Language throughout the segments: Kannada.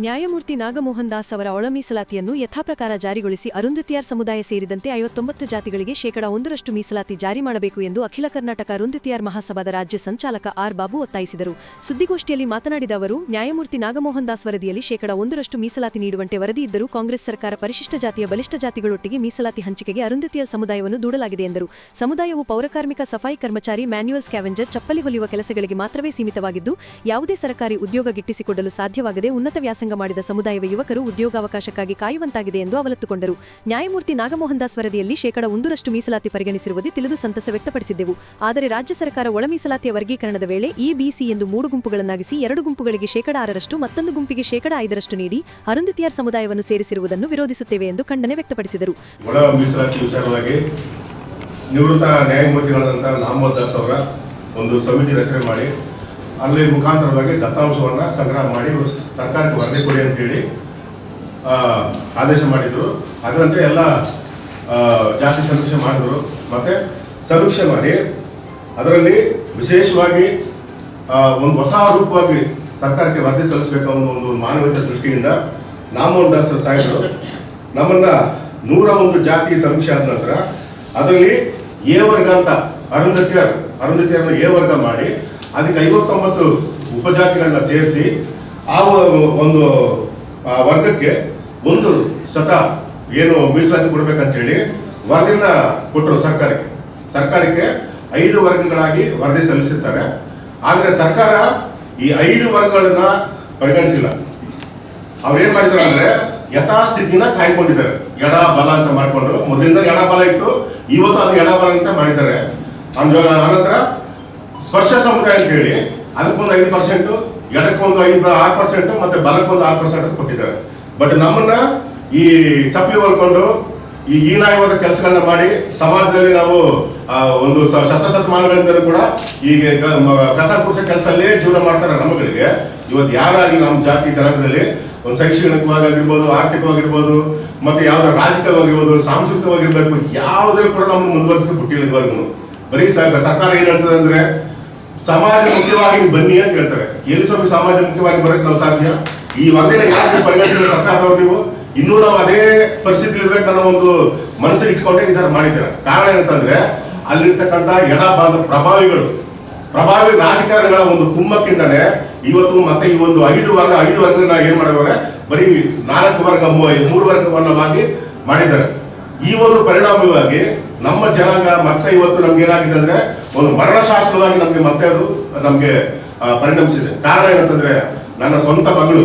ನ್ಯಾಯಮೂರ್ತಿ ನಾಗಮೋಹನ್ ದಾಸ್ ಅವರ ಒಳಮೀಸಲಾತಿಯನ್ನು ಯಥಾಪ್ರಕಾರ ಜಾರಿಗೊಳಿಸಿ ಅರುಂಧತಿಯಾರ್ ಸಮುದಾಯ ಸೇರಿದಂತೆ ಐವತ್ತೊಂಬತ್ತು ಜಾತಿಗಳಿಗೆ ಶೇಕಡಾ ಒಂದರಷ್ಟು ಮೀಸಲಾತಿ ಜಾರಿ ಮಾಡಬೇಕು ಎಂದು ಅಖಿಲ ಕರ್ನಾಟಕ ಅರುಂಧತಿಯಾರ್ ಮಹಾಸಭಾದ ರಾಜ್ಯ ಸಂಚಾಲಕ ಆರ್ ಬಾಬು ಒತ್ತಾಯಿಸಿದರು. ಸುದ್ದಿಗೋಷ್ಠಿಯಲ್ಲಿ ಮಾತನಾಡಿದ ಅವರು, ನ್ಯಾಯಮೂರ್ತಿ ನಾಗಮೋಹನ್ ದಾಸ್ ವರದಿಯಲ್ಲಿ ಶೇಕಡಾ ಒಂದರಷ್ಟು ಮೀಸಲಾತಿ ನೀಡುವಂತೆ ವರದಿ ಇದ್ದರೂ ಕಾಂಗ್ರೆಸ್ ಸರ್ಕಾರ ಪರಿಶಿಷ್ಟ ಜಾತಿಯ ಬಲಿಷ್ಠ ಜಾತಿಗಳೊಟ್ಟಿಗೆ ಮೀಸಲಾತಿ ಹಂಚಿಕೆಗೆ ಅರುಂಧತಿಯಾರ್ ಸಮುದಾಯವನ್ನು ದೂಡಲಾಗಿದೆ ಎಂದರು. ಸಮುದಾಯವು ಪೌರಕಾರ್ಮಿಕ ಸಫಾಯಿ ಕರ್ಮಚಾರಿ ಮ್ಯಾನ್ಯುಯಲ್ ಸ್ಕ್ಯಾವೆಂಜರ್, ಚಪ್ಪಲಿ ಹೊಲಿಯುವ ಕೆಲಸಗಳಿಗೆ ಮಾತ್ರವೇ ಸೀಮಿತವಾಗಿದ್ದು, ಯಾವುದೇ ಸರ್ಕಾರಿ ಉದ್ಯೋಗ ಗಿಟ್ಟಿಸಿಕೊಡಲು ಸಾಧ್ಯವಾಗದೆ ಉನ್ನತ ವ್ಯಾಸಂಗ ಮಾಡಿದ ಸಮುದಾಯದ ಯುವಕರು ಉದ್ಯೋಗಾವಕಾಶಕ್ಕಾಗಿ ಕಾಯುವಂತಾಗಿದೆ ಎಂದು ಅವಲತ್ತುಕೊಂಡರು. ನ್ಯಾಯಮೂರ್ತಿ ನಾಗಮೋಹನ್ ದಾಸ್ ವರದಿಯಲ್ಲಿ ಶೇಕಡ ಒಂದರಷ್ಟು ಮೀಸಲಾತಿ ಪರಿಗಣಿಸಿರುವುದು ತಿಳಿದು ಸಂತಸ ವ್ಯಕ್ತಪಡಿಸಿದ್ದೆವು. ಆದರೆ ರಾಜ್ಯ ಸರ್ಕಾರ ಒಳ ಮೀಸಲಾತಿಯ ವರ್ಗೀಕರಣದ ವೇಳೆ ಇ ಬಿಸಿ ಎಂದು ಮೂರು ಗುಂಪುಗಳನ್ನಾಗಿಸಿ ಎರಡು ಗುಂಪುಗಳಿಗೆ ಶೇಕಡ ಆರರಷ್ಟು, ಮತ್ತೊಂದು ಗುಂಪಿಗೆ ಶೇಕಡ ಐದರಷ್ಟು ನೀಡಿ ಅರುಂಧತಿಯಾರ್ ಸಮುದಾಯವನ್ನು ಸೇರಿಸಿರುವುದನ್ನು ವಿರೋಧಿಸುತ್ತೇವೆ ಎಂದು ಖಂಡನೆ ವ್ಯಕ್ತಪಡಿಸಿದರು. ನಿವೃತ್ತ ನ್ಯಾಯಮೂರ್ತಿಗಳಾದಂಥ ನಾಮೋದ್ ದಾಸ್ ಅವರ ಒಂದು ಸಮಿತಿ ರಚನೆ ಮಾಡಿ ಅಲ್ಲಿ ಮುಖಾಂತರವಾಗಿ ದತ್ತಾಂಶವನ್ನು ಸಂಗ್ರಹ ಮಾಡಿ ಸರ್ಕಾರಕ್ಕೆ ವರದಿ ಕೊಡಿ ಅಂತೇಳಿ ಆದೇಶ ಮಾಡಿದರು. ಅದರಂತೆ ಎಲ್ಲ ಜಾತಿ ಸಮೀಕ್ಷೆ ಮಾಡಿದರು. ಮತ್ತು ಸಮೀಕ್ಷೆ ಮಾಡಿ ಅದರಲ್ಲಿ ವಿಶೇಷವಾಗಿ ಒಂದು ಹೊಸ ರೂಪವಾಗಿ ಸರ್ಕಾರಕ್ಕೆ ವರದಿ ಸಲ್ಲಿಸಬೇಕು ಅನ್ನೋ ಒಂದು ಮಾನವೀಯತೆ ದೃಷ್ಟಿಯಿಂದ ನಾಮೋಹನ್ ದಾಸ್ ಸಾಹೇಬರು ನಮ್ಮನ್ನು ನೂರ ಒಂದು ಜಾತಿ ಸಮೀಕ್ಷೆ ಆದ ನಂತರ ಅದರಲ್ಲಿ ಎ ವರ್ಗ ಅಂತ ಅರುಂಧತಿಯರ್ ಅರುಂಧತಿಯರನ್ನ ಎ ವರ್ಗ ಮಾಡಿ ಅದಕ್ಕೆ ಐವತ್ತೊಂಬತ್ತು ಉಪಜಾತಿಗಳನ್ನ ಸೇರಿಸಿ, ಆ ಒಂದು ವರ್ಗಕ್ಕೆ ಒಂದು ಶತ ಏನು ಮೀಸಲಾತಿ ಕೊಡ್ಬೇಕಂತೇಳಿ ವರದಿನ ಕೊಟ್ಟರು ಸರ್ಕಾರಕ್ಕೆ. ಸರ್ಕಾರಕ್ಕೆ ಐದು ವರ್ಗಗಳಾಗಿ ವರದಿ ಸಲ್ಲಿಸುತ್ತಾರೆ ಆದರೆ ಸರ್ಕಾರ ಈ ಐದು ವರ್ಗಗಳನ್ನ ಪರಿಗಣಿಸಿಲ್ಲ. ಅವ್ರು ಮಾಡಿದ್ರು ಅಂದ್ರೆ ಯಥಾಸ್ಥಿತಿನ ಕಾಯ್ಕೊಂಡಿದ್ದಾರೆ. ಎಡ, ಬಲ ಅಂತ ಮಾಡಿಕೊಂಡು. ಮೊದಲಿಂದ ಎಡ, ಬಲ ಇತ್ತು. ಇವತ್ತು ಅದು ಎಡ, ಬಲ ಅಂತ ಮಾಡಿದ್ದಾರೆ. ಅನಂತರ ಸ್ಪರ್ಶ ಸಮುದಾಯ ಅಂತ ಹೇಳಿ, ಅದಕ್ಕೊಂದು ಐದು ಪರ್ಸೆಂಟ್ ಎಡಕ್ಕೊಂದು ಐದು ಆರು ಪರ್ಸೆಂಟ್ ಮತ್ತೆ ಬಲಕ್ಕೊಂದು ಆರು ಪರ್ಸೆಂಟ್ ಅಂತ ಕೊಟ್ಟಿದ್ದಾರೆ. ಬಟ್ ನಮ್ಮನ್ನ ಈ ಚಪ್ಪಲಿ ಹೊಲ್ಕೊಂಡು, ಈ ಹೀನಾಯವಾದ ಕೆಲಸಗಳನ್ನ ಮಾಡಿ, ಸಮಾಜದಲ್ಲಿ ನಾವು ಒಂದು ಶತಶತಮಾನಗಳಿಂದ ಕೂಡ ಈಗ ಕಸ ಕುಸ ಕೆಲಸಲ್ಲೇ ಜೀವನ ಮಾಡ್ತಾರೆ ನಮ್ಮಗಳಿಗೆ. ಇವತ್ತು ಯಾರಾಗಿ ನಮ್ಮ ಜಾತಿ ಜನಾಂಗದಲ್ಲಿ ಒಂದು ಶೈಕ್ಷಣಿಕವಾಗಿರ್ಬೋದು, ಆರ್ಥಿಕವಾಗಿರ್ಬೋದು, ಮತ್ತೆ ಯಾವ್ದು ರಾಜಕೀಯವಾಗಿರ್ಬೋದು, ಸಾಂಸ್ಕೃತಿಕವಾಗಿರ್ಬೇಕು ಯಾವುದೇ ಕೂಡ ನಮ್ಮ ಮುಂದುವರಿಸಕ್ಕೆ ಬಿಟ್ಟಿಲ್ಲ ಬರೀ ಸರ್ಕಾರ ಏನ್ ಹೇಳ್ತದೆ ಅಂದ್ರೆ ಸಮಾಜ ಮುಖ್ಯವಾಗಿ ಬನ್ನಿ ಅಂತ ಹೇಳ್ತಾರೆ. ಎಲ್ಲಿ ಸ್ವಾಮಿ ಸಮಾಜ ಮುಖ್ಯವಾಗಿ ಬರಕ್ಕೆ ನಾವು ಸಾಧ್ಯ? ಈ ವರದಿನ ಯಾಕೆ ಪರಿಗಣಿಸಿದ ಸರ್ಕಾರದವ್ರು ನೀವು? ಇನ್ನೂ ನಾವು ಅದೇ ಪರಿಸ್ಥಿತಿ ಇರ್ಬೇಕನ್ನೋ ಒಂದು ಮನಸ್ಸಿಗೆ ಇಟ್ಕೊಂಡೇ ಈ ತರ ಮಾಡಿದ್ದಾರೆ. ಕಾರಣ ಏನಂತಂದ್ರೆ, ಅಲ್ಲಿರ್ತಕ್ಕಂಥ ಎಡಭಾಗದ ಪ್ರಭಾವಿಗಳು, ಪ್ರಭಾವಿ ರಾಜಕಾರಣಿಗಳ ಒಂದು ಕುಮ್ಮಕ್ಕಿಂದನೇ ಇವತ್ತು ಮತ್ತೆ ಈ ಒಂದು ಐದು ವರ್ಗ, ಐದು ವರ್ಗನ ಏನ್ ಮಾಡಿದವ್ರೆ? ಬರೀ ನಾಲ್ಕು ವರ್ಗ ಮೂರು ಮೂರು ವರ್ಗವನ್ನವಾಗಿ ಮಾಡಿದ್ದಾರೆ. ಈ ಒಂದು ಪರಿಣಾಮವಾಗಿ ನಮ್ಮ ಜನಾಂಗ, ಮತ್ತೆ ಇವತ್ತು ನಮ್ಗೆ ಏನಾಗಿದೆ ಅಂದ್ರೆ ಒಂದು ಮರಣಶಾಸ್ತ್ರವಾಗಿ ನಮ್ಗೆ ಮತ್ತೆ ಅದು ನಮ್ಗೆ ಪರಿಣಮಿಸಿದೆ. ಕಾರಣ ಏನಂತಂದ್ರೆ ನನ್ನ ಸ್ವಂತ ಮಗಳು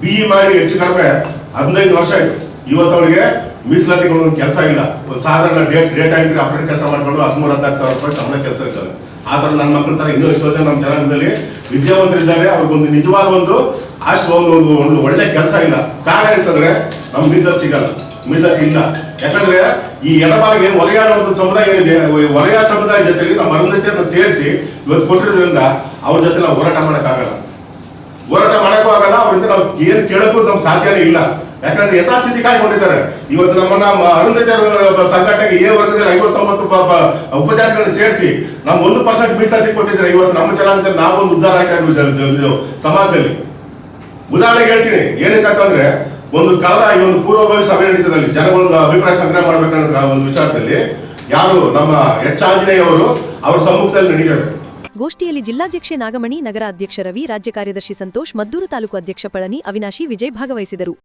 ಬಿ ಇ ಮಾಡಿ ಹೆಚ್ಚು ಕಡಿಮೆ ಹದಿನೈದು ವರ್ಷ ಆಯ್ತು. ಇವತ್ತು ಅವಳಿಗೆ ಮೀಸಲಾತಿಗಳು ಒಂದು ಕೆಲಸ ಇಲ್ಲ. ಒಂದು ಸಾಧಾರಣ ಡೇಟ್ ಡೇಟ್ ಆಗಿ ಅಪ್ಡೇಟ್ ಕೆಲಸ ಮಾಡಿಕೊಂಡು ಹದಿಮೂರು, ಹದಿನಾಲ್ಕು ಸಾವಿರ ರೂಪಾಯಿ ಸಂಬಳ ಕೆಲಸ ಇರ್ತದೆ. ಆ ಥರ ನನ್ನ ಮಕ್ಕಳ ತರ ಇನ್ನೂ ಎಷ್ಟೋ ಜನ ನಮ್ಮ ಜನಾಂಗದಲ್ಲಿ ವಿದ್ಯಾವಂತರಿದ್ದಾರೆ. ಅವ್ರಿಗೊಂದು ನಿಜವಾದ ಒಂದು ಆಶ್ ಒಂದು ಒಂದು ಒಳ್ಳೆ ಕೆಲಸ ಇಲ್ಲ. ಕಾರಣ ಏನಂತಂದ್ರೆ ನಮ್ಗೆ ಮೀಸಲಾತಿ ಸಿಗಲ್ಲ. ಮೀಸಲಾತಿ ಇಲ್ಲ. ಯಾಕಂದ್ರೆ ಈ ಎಡಬಾಲಿಗೆ ವಲಯ ಒಂದು ಸಮುದಾಯ ಏನಿದೆ ಒಲೆಯ ಸಮುದಾಯ ಜೊತೆಗೆ ನಮ್ಮ ಅರುಂಧತಿಯನ್ನು ಸೇರಿಸಿ ಇವತ್ತು ಕೊಟ್ಟಿರೋದ್ರಿಂದ ಅವ್ರ ಜೊತೆ ನಾವು ಹೋರಾಟ ಮಾಡೋಕ್ಕಾಗಲ್ಲ. ಹೋರಾಟ ಮಾಡೋಕ್ಕೂ ಆಗಲ್ಲ, ಅವರಿಂದ ನಾವು ಏನು ಕೇಳೋಕ್ಕೂ ನಮ್ಗೆ ಸಾಧ್ಯನೇ ಇಲ್ಲ. ಯಾಕಂದ್ರೆ ಯಥಾಸ್ಥಿತಿ ಕಾಯ್ಕೊಂಡಿದ್ದಾರೆ ಇವತ್ತು ನಮ್ಮನ್ನ ಅರುಂಧತಿಯರ ಸಂಘಟನೆಗೆ ಎ ವರ್ಗದಲ್ಲಿ ಐವತ್ತೊಂಬತ್ತು ಉಪಜಾತಿಗಳನ್ನು ಸೇರಿಸಿ ನಮ್ಮ ಒಂದು ಪರ್ಸೆಂಟ್ ಮೀಸಲಾತಿ ಕೊಟ್ಟಿದ್ದಾರೆ. ಇವತ್ತು ನಮ್ಮ ಜನಾಂಗದಲ್ಲಿ ನಾವೊಂದು ಜ- ಜ- ಸಮಾಜದಲ್ಲಿ. ಉದಾಹರಣೆಗೆ ಹೇಳ್ತೀನಿ. ಏನಕ್ಕೆ ಅಂತಂದ್ರೆ ಒಂದು ಕಳೆದ ಈ ಒಂದು ಪೂರ್ವಭಾವಿ ಸಭೆ ನಡೀತದಲ್ಲಿ ಜನಗಳ ಅಭಿಪ್ರಾಯ ಸಂಗ್ರಹ ಮಾಡ್ಬೇಕನ್ನೋ ಒಂದು ವಿಚಾರದಲ್ಲಿ ಯಾರು ನಮ್ಮ ಎಚ್ ಆಂಜನೇಯ ಅವರು ಅವರ ಸಮ್ಮುಖದಲ್ಲಿ ನಡೀತಾರೆ ಗೋಷ್ಠಿಯಲ್ಲಿ ಜಿಲ್ಲಾಧ್ಯಕ್ಷೆ ನಾಗಮಣಿ ನಗರ ಅಧ್ಯಕ್ಷ ರವಿ, ರಾಜ್ಯ ಕಾರ್ಯದರ್ಶಿ ಸಂತೋಷ್, ಮದ್ದೂರು ತಾಲೂಕು ಅಧ್ಯಕ್ಷ ಪಳನಿ, ಅವಿನಾಶಿ, ವಿಜಯ್ ಭಾಗವಹಿಸಿದರು.